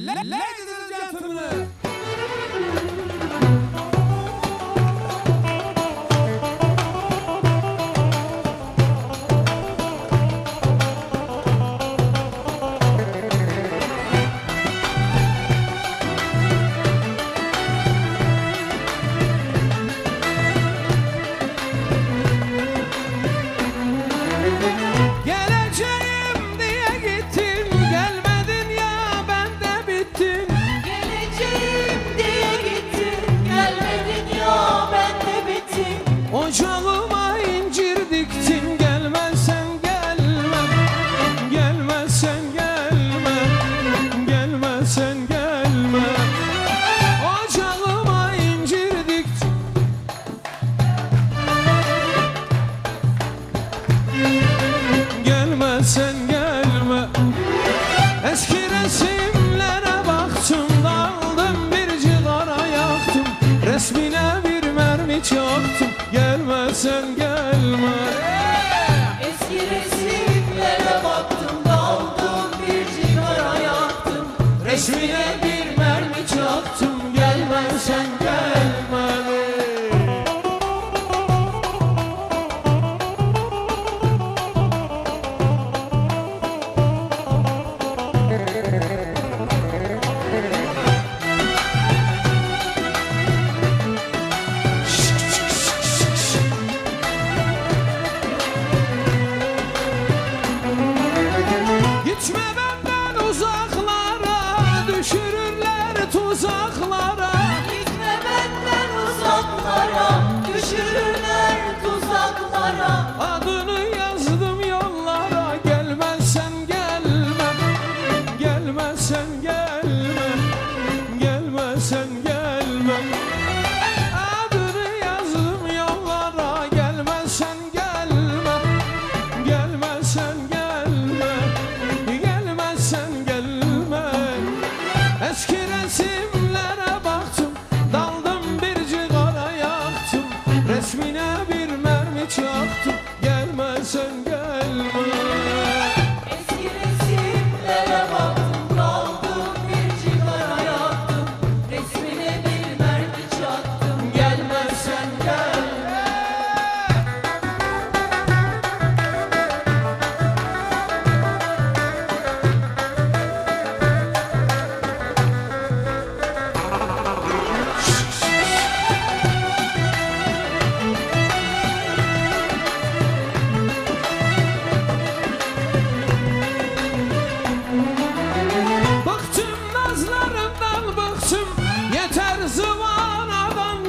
Ladies Ocağıma incir diktim gelme Gelmezsen gelme Gelmezsen gelme Ocağıma incir diktim Gelmezsen gelme Eski resim çarptım gelmesen gelme. Eski resimlere baktım daldım bir cigara yaktım. Resmine bir should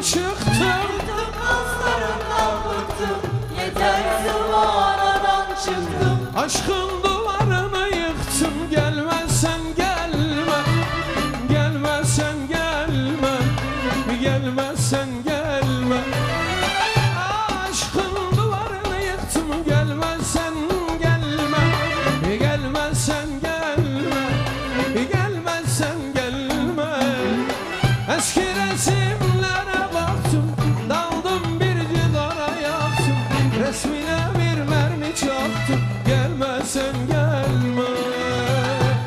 çıktım. Kızlarımdan bıktım. Yeter zıvanadan çıktım. Aşkın duvarını yıktım. Gelmezsen gelme. Gelmezsen gelme. Gelmezsen gelme. sen gelme.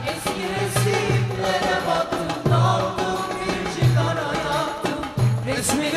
Eski resimlere baktım Daldım bir cigara yaktım. Resmini